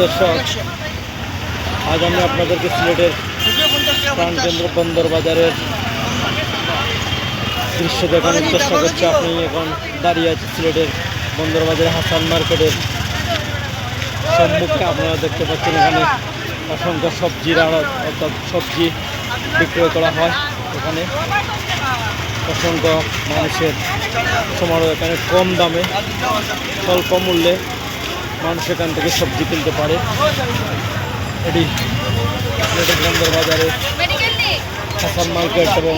দর্শক, আজ আমি আপনাদেরকে সিলেটের প্রাণকেন্দ্র বন্দর বাজারের দৃশ্য দেখানোর চেষ্টা করছি। আপনি এখন দাঁড়িয়ে আছেন সিলেটের বন্দর বাজারে হাসান মার্কেটের সম্মুখে। আপনারা দেখতে পাচ্ছেন এখানে অসংখ্য সবজির আড়ত অর্থাৎ সবজি বিক্রয় করা হয়। এখানে অসংখ্য মানুষের সমারোহ। এখানে কম দামে, স্বল্প মূল্যে মানুষ এখান থেকে সবজি কিনতে পারে। এটি বন্দর বাজারে হাসান মার্কেট এবং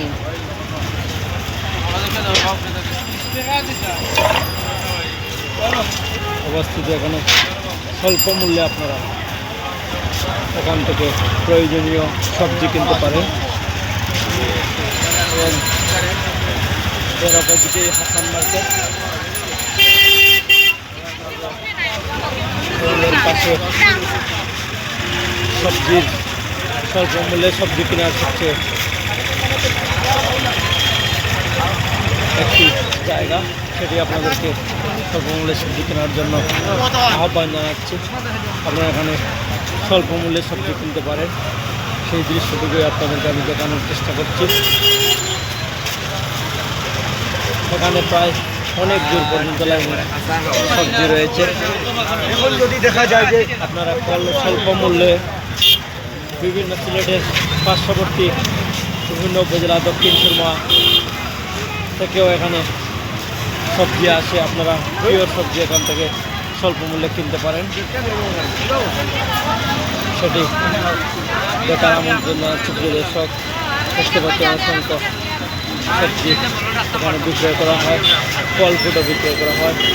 অবস্থিত এখানে স্বল্প মূল্যে আপনারা এখান থেকে প্রয়োজনীয় সবজি কিনতে পারেন এবং হাসান মার্কেট এবং এর পাশে সবজির স্বল্প মূল্যে সবজি কেনার সবচেয়ে একটি জায়গা। সেটি আপনাদেরকে স্বল্প মূল্যে সবজি কেনার জন্য আহ্বান জানাচ্ছি। আপনারা এখানে স্বল্প মূল্যে সবজি কিনতে পারেন। সেই দৃশ্যটুকুই আপনাদেরকে আমি দেখানোর চেষ্টা করছি। এখানে প্রায় অনেক দূর পর্যন্ত সবজি রয়েছে। যদি দেখা যায় যে আপনারা স্বল্প মূল্যে বিভিন্ন সিলেটের পার্শ্ববর্তী বিভিন্ন উপজেলা দক্ষিণ সুরমা থেকেও এখানে সবজি আসে। আপনারা প্রিয় সবজি এখান থেকে স্বল্প মূল্যে কিনতে পারেন। সেটি দেখার আমন্ত্রণ জানাচ্ছি। দর্শক অসংখ্য সবজি বিক্রয় করা হয় ফল ফুটও বিক্রয় করা হয়।